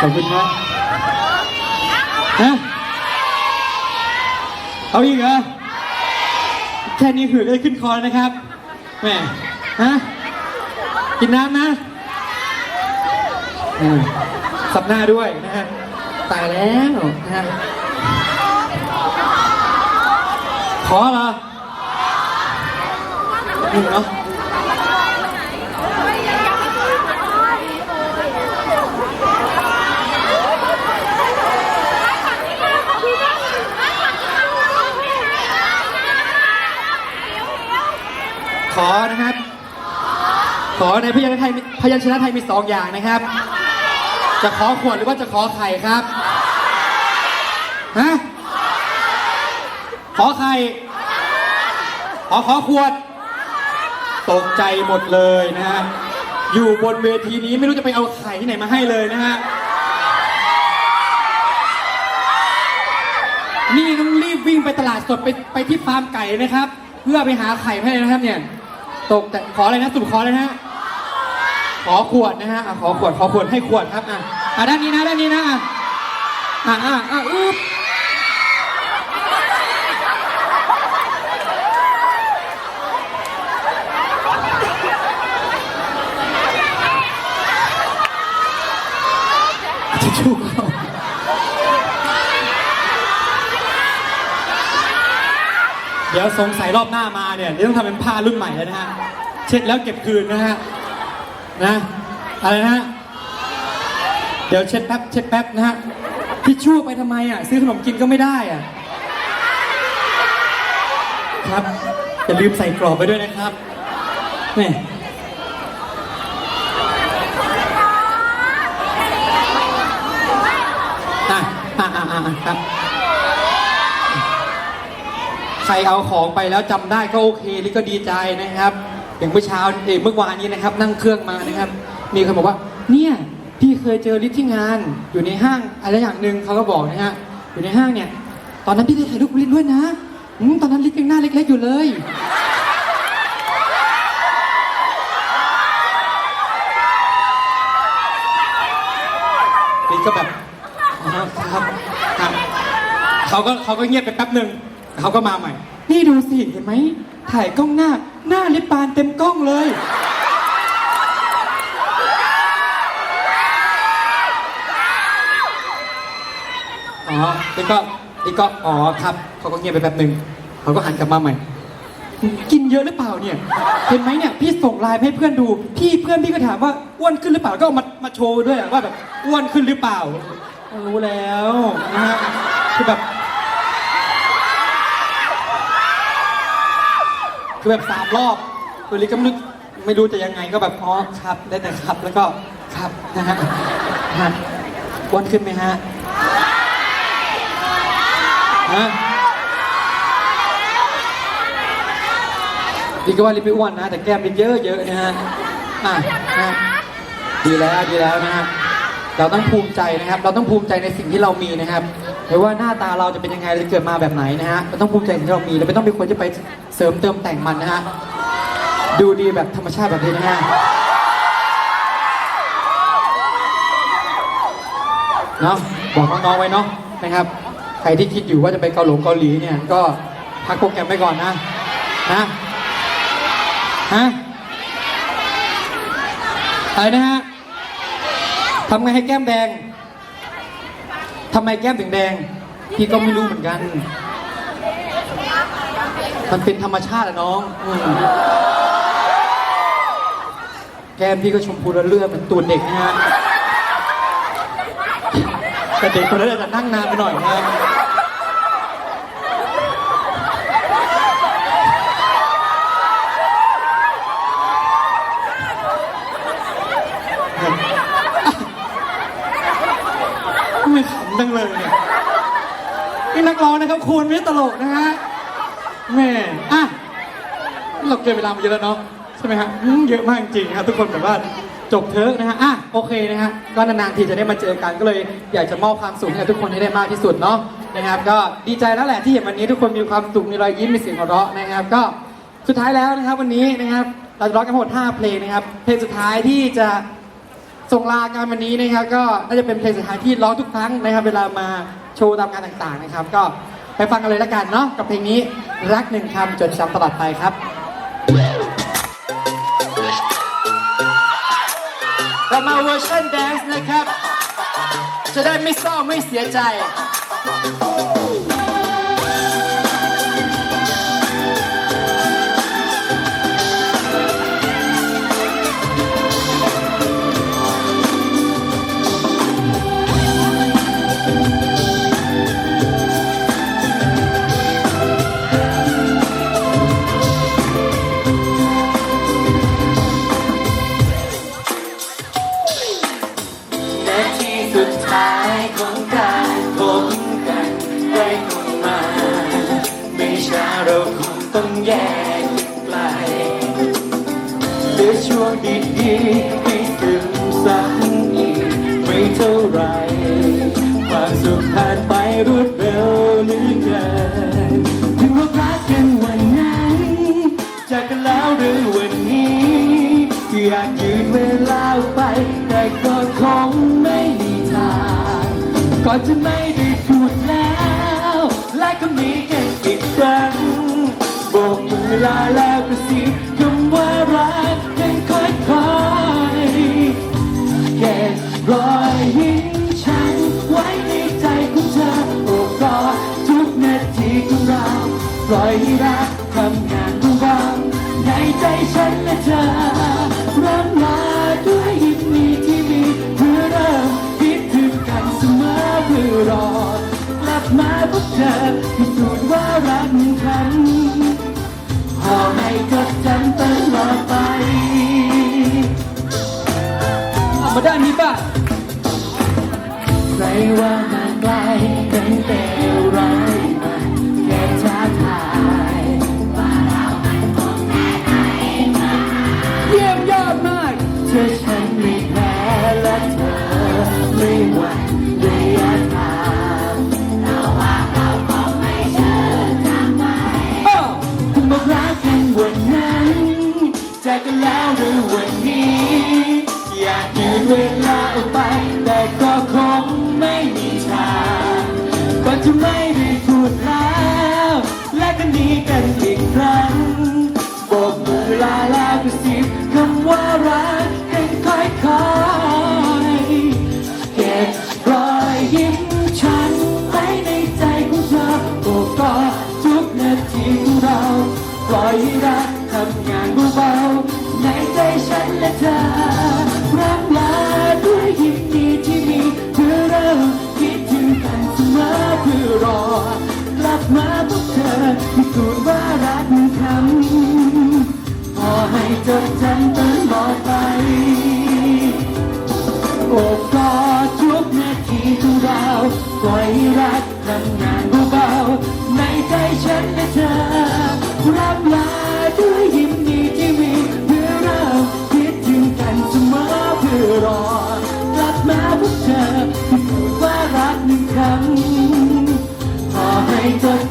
ขอบคุณครับฮะเอาอีกเหรอ แค่นี้หือก็จะขึ้นคอแล้วนะครับ แหม ฮะ กินน้ำนะอืมสับหน้าด้วยนะฮะ ตายแล้วนะฮะ ขอเหรอหนึ่งเนาะ ขอนะครับ ขอในพยัญชนะไทยพยัญชนะไทยมีสองอย่างนะครับ จะขอขวดหรือว่าจะขอไข่ครับฮะขอไข่ขอขอขวด ตกใจหมดเลยนะฮะอยู่บนเวทีนี้ไม่รู้จะไปเอาไข่ที่ไหนมาให้เลยนะฮะนี่ต้องรีบวิ่งไปตลาดสดไปไปที่ฟาร์มไก่นะครับ เพื่อไปหาไข่ให้นะครับเนี่ย ตกแต่ขออะไรนะสุดขอเลยนะฮะขอขวดนะฮะอะขอขวดขอขวดให้ขวดครับอะอะด้านนี้นะด้านนี้นะอะอะอะอะอึ๊บทิชชู่เข้า เดี๋ยวสงสัยรอบหน้ามาเนี่ยนี่ต้องทำเป็นผ้ารุ่นใหม่แล้วนะฮะ เช็ดแล้วเก็บคืนนะฮะ นะ อะไรนะ เดี๋ยวเช็ดแป๊บเช็ดแป๊บนะฮะทิชชู่ไปทำไมอะซื้อขนมกินก็ไม่ได้อะ ครับอย่าลืมใส่กรอบไปด้วยนะครับแหม่อะอะอะอะอะครับ ใครเอาของไปแล้วจำได้ก็โอเคนี่ก็ดีใจนะครับ อย่างเมื่อเช้าเอเมื่อวานนี้นะครับ นั่งเครื่องมานะครับ มีคนบอกว่า เนี่ยพี่เคยเจอลิฟที่งาน อยู่ในห้างอะไรอย่างหนึ่งเขาก็บอกนะฮะอยู่ในห้างเนี่ยตอนนั้นพี่ได้ถ่ายรูปลิฟด้วยนะอืมตอนนั้นลิฟยังหน้าเล็กๆอยู่เลยนี่ก็แบบครับครับเขาก็เขาก็เงียบไปแป๊บหนึ่ง เขาก็มาใหม่ นี่ดูสิเห็นไหม ถ่ายกล้องหน้า หน้าลิปบานเต็มกล้องเลย อ๋อนี่ก็นี่ก็อ๋อครับ เขาก็เงียบไปแป๊บหนึ่งเขาก็หันกลับมาใหม่ กินเยอะหรือเปล่าเนี่ย เห็นไหมเนี่ย พี่ส่งไลน์ให้เพื่อนดู พี่เพื่อนพี่ก็ถามว่าอ้วนขึ้นหรือเปล่า ก็เอามามาโชว์ด้วยอะว่าแบบอ้วนขึ้นหรือเปล่า รู้แล้วนะฮะคือแบบ คือแบบสามรอบคือลิก็ไม่รู้ไม่รู้จะยังไงก็แบบอ๋อครับได้แต่ครับแล้วก็ครับนะฮะฮะอ้วนขึ้นไหมฮะฮะลิก็ว่าลิไม่อ้วนนะ แต่แก้มลิเยอะเยอะนะฮะอะนะดีแล้วดีแล้วนะฮะเราต้องภูมิใจนะครับ เราต้องภูมิใจในสิ่งที่เรามีนะครับ ไม่ว่าหน้าตาเราจะเป็นยังไงเราจะเกิดมาแบบไหนนะฮะเราต้องภูมิใจในสิ่งที่เรามีเราไม่ต้องเป็นคนที่ไปเสริมเติมแต่งมันนะฮะดูดีแบบธรรมชาติแบบนี้นะฮะเนาะบอกน้องๆไว้เนาะนะครับ ใครที่คิดอยู่ว่าจะไปเกาหลงเกาหลีเนี่ยก็พักโปรแกรมไว้ก่อนนะนะฮะอะไรนะฮะทำไงให้แก้มแดง ทำไมแก้มถึงแดง พี่ก็ไม่รู้เหมือนกัน มันเป็นธรรมชาติอะน้องอืมแก้มพี่ก็ชมพูระเลือดเป็นตัวเด็กนะฮะแต่เด็กคนนั้นอาจจะนั่งนานไปหน่อยนะฮะไม่ขำจังเลยเนี่ยนี่นักร้องนะ ครับคุณไม่ตลกนะฮะแม่อะเราเกินเวลามาเยอะแล้วเนาะใช่ไหมฮะอืมเยอะมากจริงครับทุกคนแบบว่าจบเถอะนะฮะอะโอเคนะฮะก็นานๆทีจะได้มาเจอกันก็เลยอยากจะมอบความสุขให้กับทุกคนให้ได้มากที่สุดเนาะนะครับ ก็ดีใจแล้วแหละที่เห็นวันนี้ทุกคนมีความสุขมีรอยยิ้มมีเสียงหัวเราะนะครับ ก็สุดท้ายแล้วนะครับวันนี้นะครับเราจะร้องกันทั้งหมด5เพลงนะครับเพลงสุดท้ายที่จะส่งลาการวันนี้นะครับก็น่าจะเป็นเพลงสุดท้ายที่ร้องทุกครั้งนะครับ เวลามาโชว์ตามงานต่างๆนะครับ ก็ ไปฟังกันเลยละกันเนาะกับเพลงนี้รักหนึ่งคำจดจำตลอดไปครับ เรามาเวอร์ชันแดนซ์นะครับ จะได้ไม่เศร้าไม่เสียใจ ต้องแยกไกลเหลือช่วงดีๆให้ซึมซับอีกไม่เท่าไร ความสุขผ่านไปรวดเร็วเหลือเกินถึงว่ารักกันวันนั้นจากกันแล้วหรือวันนี้อยากยืนเวลาไป แต่ก็คงไม่มีทางก่อนจะไม่ได้พูดแล้ว และก็มีกันอีกครั้ง กมือลาามาด้านนี้ป่ะใครว่ามันไกล สูจน์ว่ารักมันคำขอให้จดจำตลอดไป โอบกอดทุกนาทีของเราปล่อยรักทำงานเบาๆในใจฉันและเธอรับลาด้วยยิ้มดีที่มีเพื่อเราคิดถึงกันเสมอเพื่อรอกลับมาพบเธอพิสูจน์ว่ารักหนึ่งคำขอให้จด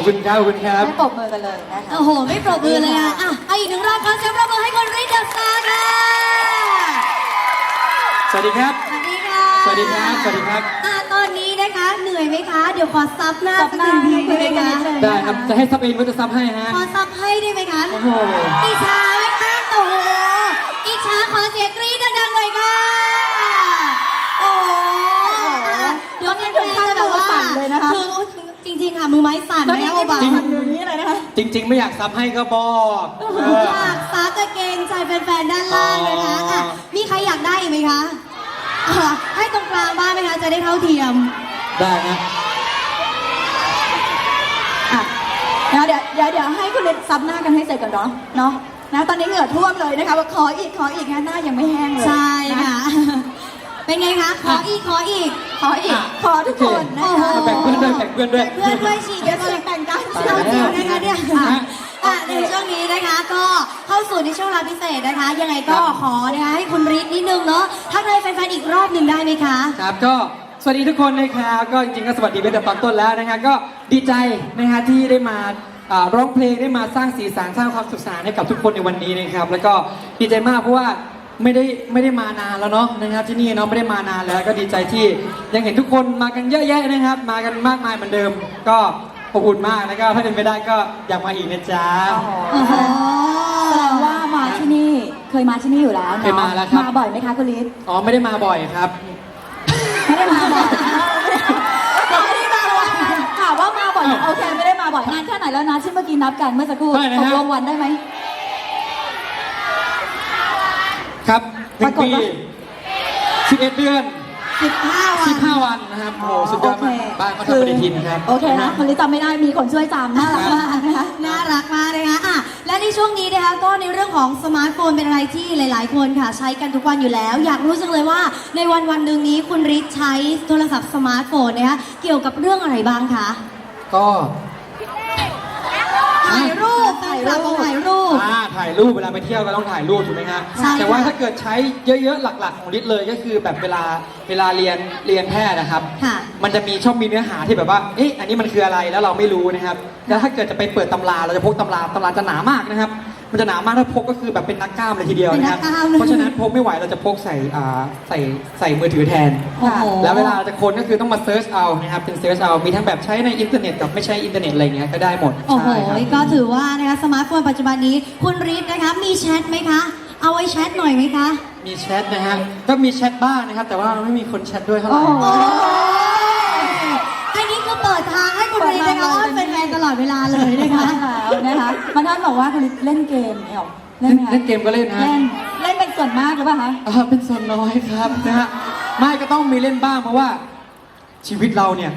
อบคุณครับขอบคุณครับให้ปรบมือกันเลยนะคะโอ้โห ไม่ปรบมือเลยอะอะเอาอีกหนึ่งรอบขอเสียงปรบมือให้คนรีดเดอะสตาร์ค่ะสวัสดีครับ สวัสดีค่ะสวัสดีครับสวัสดีครับอะตอนนี้นะคะเหนื่อยไหมคะ เดี๋ยวขอซับหน้าซับสักหน้าหนึ่งทีให้ได้ไหมคุยกันคะนิดนึงได้ครับ จะให้ซับเองก็จะซับให้ฮะ ขอซับให้ได้ไหมคะโอ้โหอิจฉาไหมคะโอ้โหอิจฉาขอเสียงกรี๊ดดังๆหน่อยค่ะ โอ้โหอะเดี๋ยวแฟนๆจะแบบว่า สั่นเลยนะคะ คือจริงๆค่ะ มือไม้ สั่นแล้วแล้นี่วไม่เบาทำๆอย่างนี้เลยนะคะจริง ๆ ไม่อยากซับให้ก็บอกเออ อยากซักกางเกงใจแฟนๆด้านล่างนะคะอ๋ออ่อะมีใครอยากได้อีกไหมคะอะให้ตรงกลางบ้างไหมคะจะได้เท่าเทียมได้นะ อะเดี๋ยวเดี๋ยวเดี๋ยวเดี๋ยวให้คุณเล็กซับหน้ากันให้เสร็จก่อนเนาะเนาะนะตอนนี้เหงื่อท่วมเลยนะคะว่าขออีกขออีกนะหน้ายังไม่แห้งเลยใช่ค่ะน เป็นไงคะ ขออีก ขออีก ขออีก ขอทุกคนนะคะโอ้โหแบ่งเพื่อนด้วยแบ่งเพื่อนด้วย เพื่อนด้วยฉีกเดี๋เดี๋ยยววจะแต่งกันเอาจริงนะคะเนี่ยอะอะในช่วงนี้นะคะก็เข้าสู่ในช่วงเวลาพิเศษนะคะ ยังไงก็ขอนะคะให้คุณฤทธิ์นิดนึงเนาะทักทายแฟนๆอีกรอบหนึ่งได้ไหมคะ ครับก็สวัสดีทุกคนนะครับก็จริงๆก็สวัสดีเป็นแต่ตอนต้นแล้วนะฮะก็ดีใจนะฮะที่ได้มาอ่าร้องเพลงได้มาสร้างสีสันสร้างความสุขสนานให้กับทุกคนในวันนี้นะครับ แล้วก็ดีใจมากเพราะว่า ไม่ได้ไม่ได้มานานแล้วเนาะนะครับที่นี่เนาะไม่ได้มานานแล้วก็ดีใจที่ยังเห็นทุกคนมากันเยอะแยะนะครับ มากันมากมายเหมือนเดิม ก็อบอุ่นมากแล้วก็ถ้าเป็นไปได้ก็อยากมาอีกนะจ๊ะโอ้โหแสดงว่ามาที่นี่เคยมาที่นี่อยู่แล้วนะเคยมาแล้วครับ มาบ่อยไหมคะคุณลิศอ๋อไม่ได้มาบ่อยครับ ไม่ได้มาบ่อยไม่ได้มาบ่อยถามว่ามาบ่อยไหมโอเคไม่ได้มาบ่อยนานแค่ไหนแล้วนะที่เมื่อกี้นับกันเมื่อสักครู่เท่าไหร่นะตฮะ กลงวันได้ไหม ครับหนึ่งปีปรากฏว่า11เดือน15วัน15วันนะครับโอ้โหสุดยอดมากโเคบ้านเขาทำปฏิทินครับ โอเคนะคนลิศจำไม่ได้มีคนช่วยจำน่ารักมากนะคะ น่ารักมากนะคะอะ และในช่วงนี้นะคะก็ในเรื่องของสมาร์ทโฟนเป็นอะไรที่หลาย ๆ คนค่ะ ใช้กันทุกวันอยู่แล้ว อยากรู้จังเลยว่าในวันวันๆหนึ่งนี้คุณฤทธิ์ใช้โทรศัพท์สมาร์ทโฟนนะคะเกี่ยวกับเรื่องอะไรบ้างคะก็ถ่ายรูป แฟนคลับบอกถ่ายรูป อ่าถ่ายรูปเวลาไปเที่ยวก็ต้องถ่ายรูปถูกไหมฮะใช่แต่ว่าค่ะถ้าเกิดใช้เยอะๆหลัก ๆ ของลิศเลยก็คือแบบเวลาเวลาเรียนเรียนแพทย์นะครับ ค่ะมันจะมีชอบมีเนื้อหาที่แบบว่า เอ๊ะอันนี้มันคืออะไรแล้วเราไม่รู้นะครับ แล้วถ้าเกิดจะไปเปิดตำราเราจะพกตำราตำราจะหนามากนะครับ มันจะหนามากถ้าพกก็คือแบบเป็นนักกล้ามเลยทีเดียวนะครับเป็นนักกล้ามเลยเพราะฉะนั้นพกไม่ไหวเราจะพกใส่อ่าใส่ใส่มือถือแทน โอ้โห แล้วเวลาจะค้นก็คือต้องมาเซิร์ชเอานะครับเป็นเซิร์ชเอามีทั้งแบบใช้ในอินเทอร์เน็ตกับไม่ใช้อินเทอร์เน็ตอะไรเงี้ยก็ได้หมดโอ้โห ใช่ครับ ก็ถือว่านะคะสมาร์ทโฟนปัจจุบันนี้ คุณฤทธิ์นะคะ มีแชทไหมคะ เอาไว้แชทหน่อยไหมคะ มีแชทนะฮะ ก็มีแชทบ้างนะครับ แต่ว่าไม่มีคนแชทด้วยเท่าไหร่ โอ้โห ทางให้คุณฤทธิ์นะคะอ้อนแฟนๆตลอดเวลาเลยนะคะแล้วนะคะมาท่านบอกว่าคุณลิศเล่นเกมเนี่ยหรอเล่นไหมคะเล่นเกมก็เล่นฮะเล่นเล่นเป็นส่วนมากหรือเปล่าคะอ่าเป็นส่วนน้อยครับนะฮะไม่ก็ต้องมีเล่นบ้างเพราะว่า ชีวิตเราเนี่ย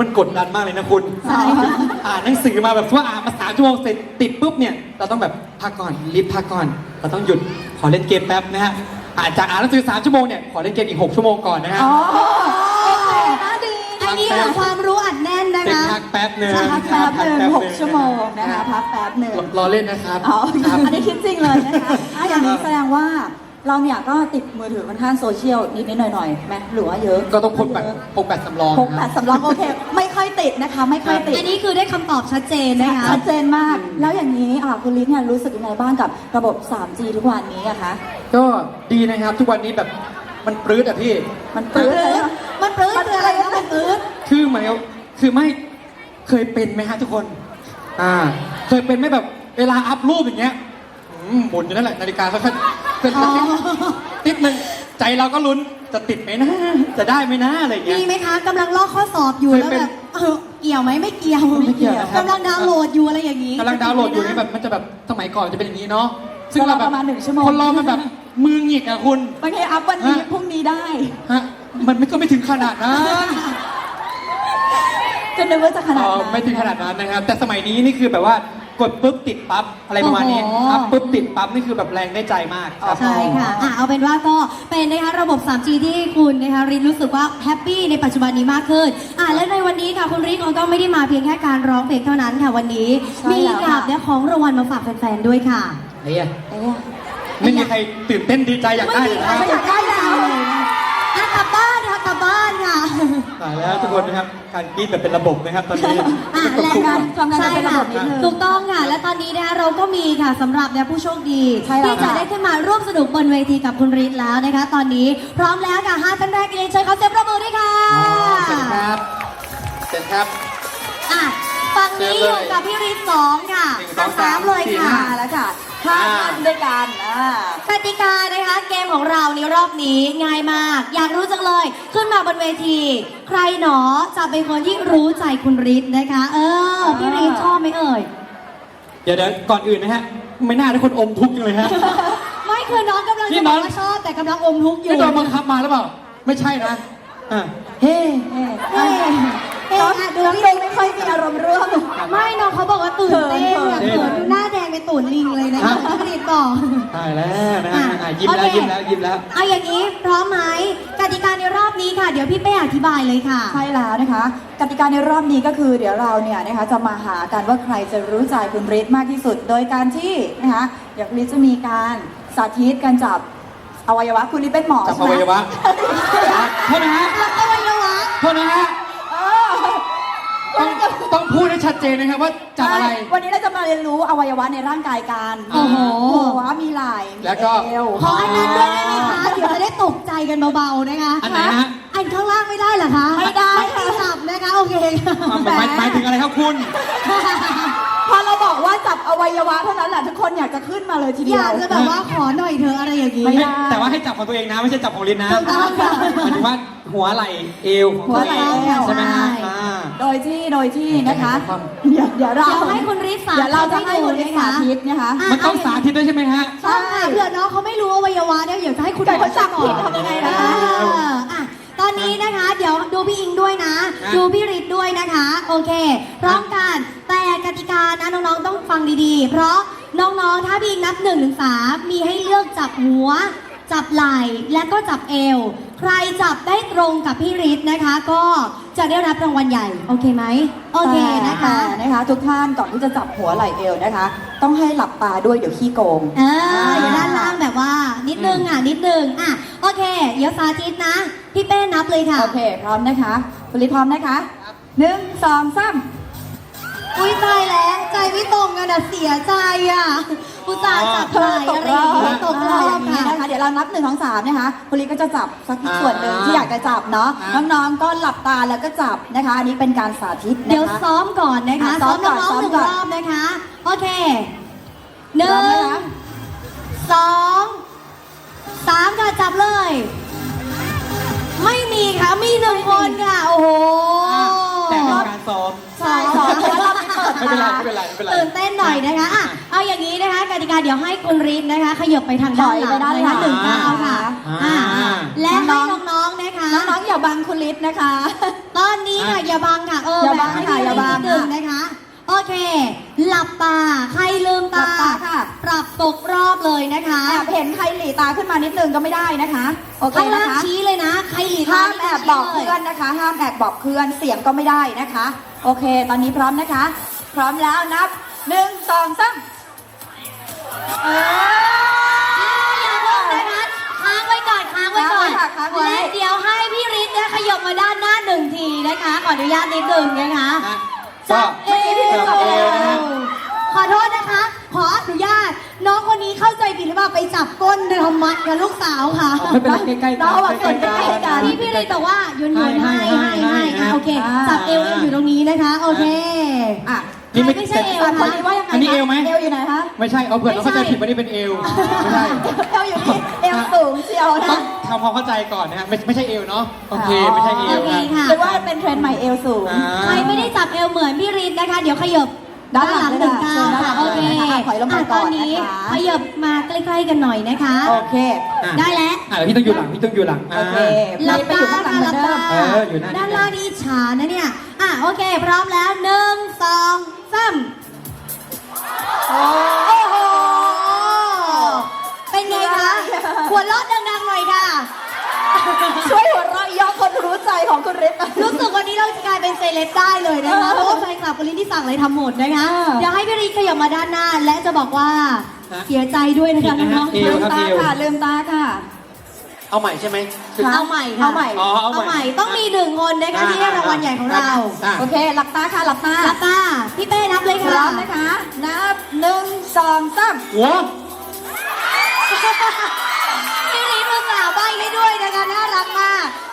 มันกดดันมากเลยนะคุณใช่ค่ะอ่านหนังสือมาแบบว่าอ่านมาสามชั่วโมงเสร็จติดปุ๊บเนี่ยเราต้องแบบพักก่อนรีบพักก่อน เราต้องหยุดขอเล่นเกมแป๊บนะฮะอ่านจากอ่านหนังสือสามชั่วโมงเนี่ยขอเล่นเกมอีกหกชั่วโมงก่อนนะฮะ อ๋อโอเคนะดี อันนี้คือความรู้อัดแน่นนะเป็นคะพักแป๊บหนึ่งพักแป๊บหนึ่งพักหกชั่วโมงนะคะพักแป๊บหนึ่ง รอเล่นนะครับอ๋อครับ อันนี้คิดจริงเลยนะคะอะอย่างนี้แสดงว่าเราเนี่ยก็ติดมือถือค่อนข้างโซเชียลนิดนิดๆหน่อยหน่อยๆไหมหรือว่าเยอะก็ต้องพกแบตพกแบตสำรองพกแบนะตสำรองโอเค ไม่ค่อยติดนะคะ ไม่ค่อยติดอันนี้คือได้คำตอบชัดเจนนะคะ ชัดเจนมาก แล้วอย่างนี้อะคุณลิศเนี่ยรู้สึกยังไงบ้างกับระบบ 3G ทุกวันนี้อะคะ ก็ดีนะครับทุกวันนี้แบบ มันปลื้ดอะพี่ มันปลื้ดเลยนะมันปลื้ดคืออะไรนะมันปลื้ดคือเหมือนกับคือไม่เคยเป็นไหมฮะทุกคน อ่า เคยเป็นไหมแบบเวลาอัพรูปอย่างเงี้ยอืมหมุนอยู่นั่นแหละนาฬิกาค่อยๆเป็นติดหนึ่งใจเราก็ลุ้นจะติดไหมนะ จะได้ไหมนะอะไรอย่างเงี้ย มีไหมคะกำลังลอกข้อสอบอยู่เคยแล้วเป็นแบบเออเกี่ยวไหมไม่เกี่ยวไม่เกี่ยวนะครับกำลังดาวน์โหลดอยู่อะไรอย่างนี้กำลังดาวน์โหลดอยู่นี่แบบมันจะแบบสมัยก่อนจะเป็นอย่างนี้เนาะซึ่งเราแบบประมาณหนึ่งชั่วโมงคนเรามันแบบ มือหงิกอะคุณบางทีอัพวันนี้ฮะ พรุ่งนี้ได้ ฮะ มันไม่ก็ไม่ถึงขนาดนั้นก็นึกว่าจะขนาดอ๋อนั้น ไม่ถึงขนาดนั้นนะครับ แต่สมัยนี้นี่คือแบบว่ากดปุ๊บติดปั๊บอะไรประมาณนี้โอ้โห อัพปุ๊บติดปั๊บนี่คือแบบแรงได้ใจมากครับ ใช่ค่ะอะ เอาเป็นว่าก็เป็นนะคะระบบ 3G ที่คุณนะคะรินรู้สึกว่าแฮปปี้ในปัจจุบันนี้มากขึ้น อะ และในวันนี้ค่ะคุณรินก็ไม่ได้มาเพียงแค่การร้องเพลงเท่านั้นค่ะวันนี้ ใช่มีแล้วกัค่ะบเนี่ยของรางวัลมาฝากแฟนๆด้วยค่ะ เฮ้ย เอ๊ะ ไม่มีใครตื่นเต้นดีใจอยากได้เลยนะไม่อยากได้แล้วเลยนะอะกลับบ้านค่ะกลับบ้านค่ะตายแล้วทุกคนนะครับการกรีดแบบเป็นระบบนะครับตอนนี้ อะและการทำงานใช่เป็นระค่ะบบนิดนึงถูกต้องค่ะ และตอนนี้นะคะเราก็มีค่ะสำหรับเนี่ยผู้โชคดีใช่แล้วที่จะค่ะ ได้ขึ้นมาร่วมสนุกบนเวทีกับคุณริทแล้วนะคะ ตอนนี้พร้อมแล้วค่ะห้าท่านแรกเรียนเชิญเขาเสียงประมือด้วยค่ะเสร็จครับเสร็จครับ อะฝั่งนี้เชิญอเลยยู่กับพี่ริทสองค่ะหนึ่งสองสามเลยสี่ค่ะห้ามาแล้วค่ะ ห้าอ่าท่านด้วยกันอ่ากติกานะคะ เกมของเราในรอบนี้ง่ายมาก อยากรู้จังเลย ขึ้นมาบนเวที ใครหนอจะเป็นคนที่รู้ใจคุณริทนะคะ เออพี่ริทชอบไหมเอ่ย เดี๋ยวเดี๋ยวก่อนอื่นนะฮะ ไม่น่าได้คนอมทุกข์จังเลยฮะ ไม่คือน้องกำลังนี่จะน้บออง กว่าชอบแต่กำลังอมทุกข์อยู่ไม่โดนบังคับมาหรือเปล่า ไม่ใช่นะอะเฮ้เฮ้ เฮ้เอ๊ะอะดูน้องพี่เบงไม่ค่อยมีอารมณ์ร่วม ไม่น้องเขาบอกว่าตื่นเต้นอะเขินเขินดูหน้าแดงเป็นตุ่นลิงเลยนะคะพี่ฤทธิ์บอกตายแล้วนะฮะอะอะยิ้มแล้วโอเคยิ้มแล้วยิ้มแล้ว เอาอย่างนี้พร้อมไหมกติกาในรอบนี้ค่ะ เดี๋ยวพี่เป้อธิบายเลยค่ะ ใช่แล้วนะคะกติกาในรอบนี้ก็คือเดี๋ยวเราเนี่ยนะคะจะมาหากันว่าใครจะรู้ใจคุณฤทธิ์มากที่สุด โดยการที่นะคะเดี๋ยวคุณฤทธิ์จะมีการสาธิตการจับอวัยวะคุณฤทธิ์เป็นหมอจับใช่อไหมวัยวะโทษนะฮะอวัยวะ โทษนะฮะเออ ต้องต้องพูดให้ชัดเจนนะครับว่าจับอะไรใช่วันนี้เราจะมาเรียนรู้อวัยวะในร่างกายกันโอ้โห หัวมีไหล่มีแล้วก็ เอวขออันนั้นด้วยได้ไหมคะ เดี๋ยวจะได้ตกใจกันเบาๆนะคะอันไหนฮะ อันข้างล่างไม่ได้เหรอคะไม่ได้ไม่ได้สับนะคะโอเคค่ะหมายหมายถึงอะไรครับคุณ พอเราบอกว่าจับอวัยวะเท่านั้นแหละทุกคนอยากจะขึ้นมาเลยทีอเดียยาวกจะแบบว่าขอหน่อยเธอะอะไรอย่างนี้ ไม่ได้ แต่ว่าให้จับของตัวเองนะ ไม่ใช่จับของลินนะถูกต้องค่ะหมายถึงว่าหัวไหล่เอวของหัวไหล่ตัวเองเอว ใช่ไหมฮะใช่ อ่า โดยที่โดยที่นะคะครับเดี๋ยวเดี๋ยวเราเดี๋ยวให้คุณฤทธิ์สาธิตเดี๋ยวเราจะให้คุณฤทธิ์สาธิตนะคะอะมันต้องสาธิตด้วยใช่ไหมฮะใช่เผื่อน้องเขาไม่รู้อวัยวะเนี่ยเดี๋ยวจะให้คุณเกิดเขาจับผิดก่อนทำยังไงล่ะเอออะตอนนี้นะคะ เดี๋ยวดูพี่อิงด้วยนะนะดูพี่ฤทธิ์ด้วยนะคะ โอเค พร้อมกันแต่กติกานะน้องๆต้องฟังดีๆ เพราะน้องๆถ้าพี่อิงนับ1นถึงสมีให้เลือกจับหัว จับไหล่และก็จับเอว ใครจับได้ตรงกับพี่ฤทธิ์นะคะ ก็จะได้รับรางวัลใหญ่ โอเคไหมโอเคนะคะ แต่นะคะ ทุกท่านก่อนที่จะจับหัวไหล่เอวนะคะ ต้องให้หลับตาด้วยเดี๋ยวขี้โกง เอออยู่ด้านล่างแบบว่า นิดนึงอะ นิดนึงอะ โอเค เดี๋ยวสาธิตนะ พี่เป้นับเลยค่ะ โอเค พร้อมนะคะคุณฤทธิ์พร้อมนะคะหนึ่งสองสามอุ้ยตายแล้ว ใจไม่ตรงกันอะเสียใจอะอุตส่าห์จับเธไหอล่ตอะกไรรออย่างบเงี้ยตกร เดี๋ยวเรานับหนึ่งสองสามนะคะคุณฤทธิ์ก็จะจับสักอ่าส่วนหนึ่งที่อยากจะจับเนาะอ่าน้องๆก็หลับตาแล้วก็จับนะคะ อันนี้เป็นการสาธิตนะคะเดี๋ยวซ้อมก่อนนะคะอะซ้ซ้ออมมก่อนน้องซ้อๆมหนึ่งก่อนรอบนะคะ โอเคหนึ่พร้อมงนะคะสองสามค่ะจับเลย ไม่มีค่ะมีหนึ่งคนค่ะ โอ้โห แต่เป็นการซ้อม ใช่สองเพราะว่าเราไม่เปิดไม่เป็นไรไม่เป็นไรไม่เป็นไร ตื่นเต้นหน่อยนะคะอะเอาอย่างนี้นะคะกติกาเดี๋ยวให้คุณรีดนะคะ ขยับไปทางด้านหลังถอยไปด้านเลยหลันะง หนึ่งก้าวค่ะอ่า อะและให้น้องๆนะคะ น้องๆอย่าบังคุณลิศนะคะ ตอนนี้ค่ะอย่าบังค่ะเอออย่าแบบังให้ค่ะอย่าบัง นิดนึงนะคะ โอเค หลับตาใครลื ปรับตกรอบเลยนะคะแอบเห็นใครหลีตาขึ้นมานิดนึงก็ไม่ได้นะคะ โอเคข้างนะล่างคะ ชี้เลยนะใครหลีตาห้ามนี่แอบชี้บอกลยเพื่อนนะคะ ห้ามแอบบอกเพื่อนเสียงก็ไม่ได้นะคะ โอเค ตอนนี้พร้อมนะคะ พร้อมแล้วนับหนึ่งสองสามเออ อย่าเพิ่งนะคะค้างไว้ก่อนค้างไว้ก่อนค้างไว้ค่ะค้างไว้ และเดี๋ยวให้พี่ฤทธิ์เนี่ยขยับมาด้านหน้าหนึ่งทีนะคะขออนุญาตนิดหนึ่งนะคะนะจัก็บเอจับเอวนะฮะวขอโทษนะคะ ขออนุญาต น้องคนนี้เข้าใจผิดหรือเปล่าไปจับก้นเดือมัดกับลูกสาวค่ะไม่เป็นไรใกล้ๆกันเราอะใกล้ๆใกล้ๆกันพี่พี่เลยแต่ว่าโยนโยนให้ให้ให้ให้ให้ให้ให้อะโอเคอ่าจับเอวอยู่ตรงนี้นะคะ โอเคอะนี่ไม่ไม่ใช่เอวอะนะคนนี้ว่ายังไงอันนี้เอวไหมเอวอยู่ไหนคะไม่ใช่เอาเผื่อเราเข้าใจผิดว่านี่เป็นเอวไม่ใช่เอวอยู่นี่เอวสูงเชียวต้อนะงทำความเข้าใจก่อนนะฮะไม่ไม่ใช่เอวเนาะโอเคไม่ใช่เอวโอเคนะค่ะหรือว่าเป็นเทรนด์ใหม่เอวสูงอ่าใครไม่ได้จับเอวเหมือนพี่รินนะคะ เดี๋ยวขยับ ด้านหลังหนึ่งก้าวด้านหลัค่ะงโอเคเลยนะคะถอยลงมาก่อนตอนนี้นะคะขยับมาใกล้ๆกันหน่อยนะคะ โอเคอะได้แล้วอะแล้วพี่ต้องอยู่หลังพี่ต้องอยู่หลังโอเคหลับไปตาอยู่ข้างหลังค่ะเหหมืลัอบนเดิตามเอออยู่หน้าด้านล่างนี่อิจฉานะเนี่ยอะโอเค พร้อมแล้วหนึ่งสองสามโอ้โหเป็นไงคะหัวเราะดังๆหน่อยค่ะ ช่วยหัวเราะเยอกคนรู้ใจของคุณฤทธิ์รู้สึกวันนี้เราจะกลายเป็นเซเลบได้เลยนะคะเพราะว่าแฟนคลับคนนี้ที่สั่งอะไรทำหมดนะคะอ่า เดี๋ยวให้พี่รินขยับมาด้านหน้า และจะบอกว่าฮะเสียใจด้วยนะคะผิดนะฮะน้องเอลืวมครับตาเอวค่ะลืมตาค่ะ เอาใหม่ใช่ไหม ๆเอาใหม่ค่ะเอาใหม่ อ๋อเอาเอาใหใหม่ม่ต้องมีหนึ่งคนนะคะที่ได้รางวัลใหญ่ของเราอะโอเค หลับตาค่ะหลับตาลับตาพี่เป้นับเลยพค่ะร้อมนะคะ นับหนึ่งสองสามหัว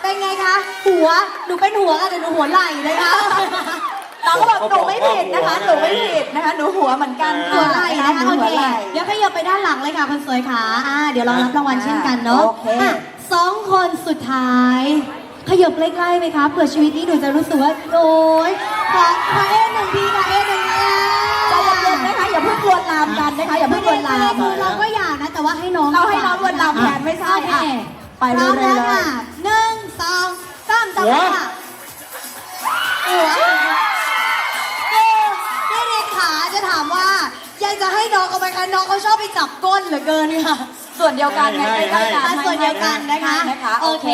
เป็นไงคะ หัว หนูเป็นหัวค่ะแต่หนูหัวไหล่นะคะน้องก็บอกหนูไม่ผิดนะคะ หนูไม่ผิดนะคะ หนูหัวเหมือนกันหัวไหล่นะคะหโอหัเควไหล่ เดี๋ยวขยับไปด้านหลังเลยค่ะคนสวยขาอ่าเดี๋ยวเรารับรางวัลเช่นกันเนาะโอเค อะสองคนสุดท้าย ขยับใกล้ๆไหมคะเผื่อชีวิตนี้หนูจะรู้สึกว่าโอ๊ยขอขอเอ็นหนึ่งทีค่ะเอ็นหนึ่งทีใจเย็นๆนะคะอย่าเพิ่งลวนลามกันนะคะ อย่าไม่เพิ่งลได้วนลามคือเราก็อยากนะแต่ว่าให้น้องเราให้น้องลวนลามแทนไม่ใช่โอเคอะ ไปพร้อมเรื่แล้อวยๆค่ะ องสามสามห้าหัวคือพี่เรียนขาจะถามว่า อยากจะให้น้องเอาไปคะน้องเขาชอบไปจับก้นเหลือเกินค่ะ ส่วนเดียวกันไงให้ใกล้ๆกันให้ส่วนเดียวกันนะคะให้นะคะโอโอเคเค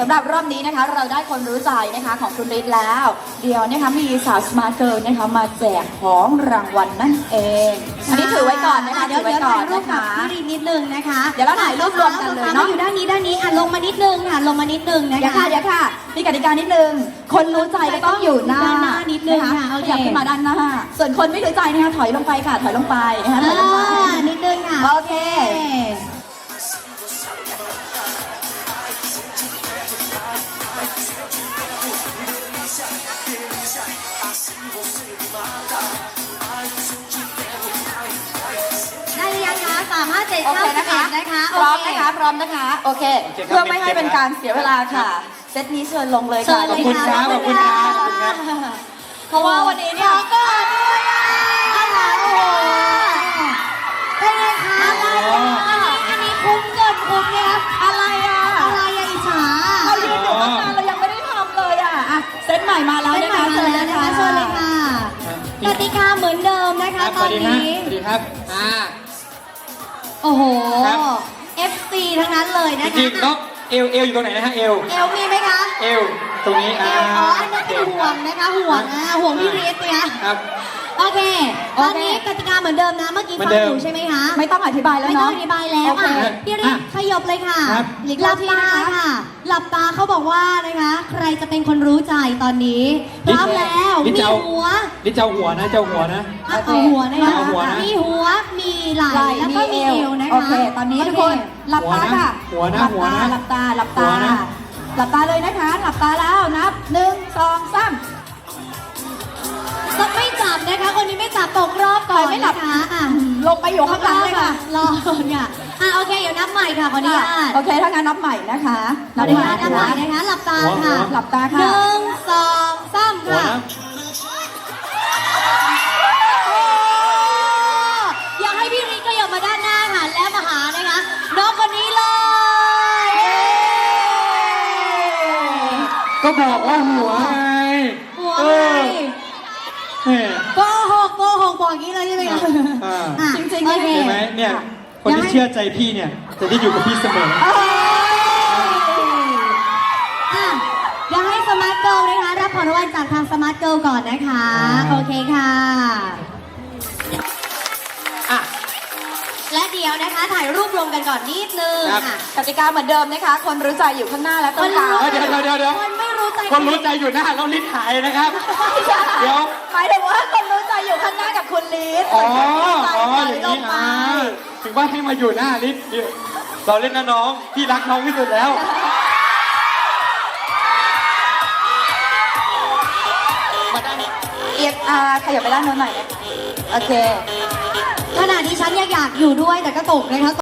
สำหรับรอบนี้นะคะ เราได้คนรู้ใจนะคะของคุณฤทธิ์แล้ว เดี๋ยวนะคะมีสาวสมาร์ทเกิร์ลนะคะมาแจกของรางวัลนั่นเอง อันนี้ถือไว้ก่อนนะคะเดี๋ยวถือเดี๋ไว้ยวก่อถ่านยรูปนะกับคะพี่รีนิดนึงนะคะ เดี๋ยวเราถ่ายรูปรวมกันเลยเนอะลูกค้าอยู่ด้านนี้ด้านนี้อะลงมานิดนึงค่ะลงมานิดนึงนะเดี๋ยวคะค่ะเดี๋ยวค่ะมีกติกานิดนึง คนรู้ใจก็ต้องอยู่หน้าด้านหน้านิดนึงค่ะะโอเคขยับขึ้นมาด้านหน้า ส่วนคนไม่รู้ใจนะคะถอยลงไปค่ะถอยลงไปนะคะถอยลงไปอ่านิดนึงค่ะโอเค จ็ดโอเก้าเคสิบนะคะเอ็ดนะคะพร้อมโเคนะคะ พร้อมนะคะ โอเค โอเคครับเพื่อไม่ให้เป็นการเสียเวลาค่ะ เซตนี้เชิญลงเลยเชิค่ะญเลย ขอบคุณครับะขอบคุณครับขอบคุณครับ เพราะว่าวันนี้เนี่ยขอก่อนด้วยอะโอ้โหเป็นไงคะอะไรอันอะนี้อันนี้คุ้มเกินคุ้มเนี่ยอะไรอะอะไรอะอิจฉา เรายืนอยู่ตั้งนานเรายังไม่ได้ทำเลยอะอะเซตใหม่มาแล้วเป็นนะใหม่คะมาแล้วนะคะเชิญเลยค่ะกติกาเหมือนเดิมนะคคะรับตสอวันสดีครับนี้ สวัสดีครับ อ่า โอ้โห ครับ FC ทั้งนั้นเลยจนะคะริงๆเนาะเอวเอวอยู่ตรงไหนนะฮะเอวเอลมีไหมคะเอวตรงนี้เออ่าลอ๋ออันนั้นเป็นห่วงนะคะห่วงอะห่วงพี่เรสเนี่ย ครับ โอเค ตอนนี้กติกาเหมือนเดิมนะ เมื่อกี้เหมืฟัองนเดิอมยู่ใช่ไหมคะ ไม่ต้องอธิบายแล้วไม่ต้อเนาะ งอธิบายแล้วโอเคอะพี่ริกอะขยบเลยค่ะครับหลีกหลับที่ตานะคะค่ะ หลับตาเขาบอกว่านะคะ ใครจะเป็นคนรู้ใจตอนนี้ พร้อมแล้วนี่มีจะเอาหัวนี่เจ้าหัวนะเจ้าหัวนะ อะเอาหัวนะคะเอาหัวนะ มีหัว มีไหล่ไหล่แล้วมีก็เอมีวเอวนะคะโอเค ตอนนี้ทุกคนหลับตาค่ะหัวนะหลับหัวตานะหลับตาหลับหัตาวนะหลับตาเลยนะคะ หลับตาแล้วนับหนึ่งสองสาม ต้องไม่จับนะคะ คนนี้ไม่จับตกรอบก่อนใครไม่หลับนะคะอะลงไปอยู่ข้างหลังเลยค่ะ รอก่อนค่ะอะโอเคเดี๋ยวนับใหม่ค่ะขออนุญาตโอเคถ้างั้นนับใหม่นะคะขออนุญาตนับใหม่นะคะ หลับตาหัวค่ะหัวหลับตาหค่ะนึ่งสองสามหัวค่ะนะโอ้อยากให้พี่ริกก็อย่ามาด้านหน้าค่ะแล้วมาหานะคะน้องคนนี้เลยเย้ก็บอกว่าหัวไงหัว เอ ไง อแหม่ โกหกโกหกบ อกอย่างนี้เลยใช่ไหมคะอ่า อะจริงๆ โอเคเห็นไหมเนี่ย คนที่เชื่อใจพี่เนี่ย จะได้อยู่กับพี่เสมออะเดี๋ยวให้สมาร์ทเกิลนะคะ รับของรางวัลจากทางสมาร์ทเกิลก่อนนะคะครับโอเคค่ะ อะ และเดี๋ยวนะคะ ถ่ายรูปรวมกันก่อนนิดนึงครับอะ กติกาเหมือนเดิมนะคะ คนรู้ใจอยู่ข้างหน้าและตรงกลางเอ้ยเดี๋ยวเดี๋ยวเดี๋ยวเดี๋ยวคนไม่รู้ใจคนรู้ใจอยู่หน้าเราลิ้นหายนะครับ เดี๋ยว หมายถึงว่าคนรู้ใจอยู่ ข้างหน้ากับคุณลีสอ๋อส่วนคนอ๋อรู้ใจอย่างถนี้ลอ่าไปถึงว่าให้มาอยู่หน้าลิ้นเดี๋ยวเราเล่นนะน้องพี่รักน้องที่สุดแล้วมาด้านนี้เอียดอาขยับไปด้านโน้นหน่อยนะคะโอเค ขณะที่ฉันยังอยากอยู่ด้วยแต่ก็ตกนะคะ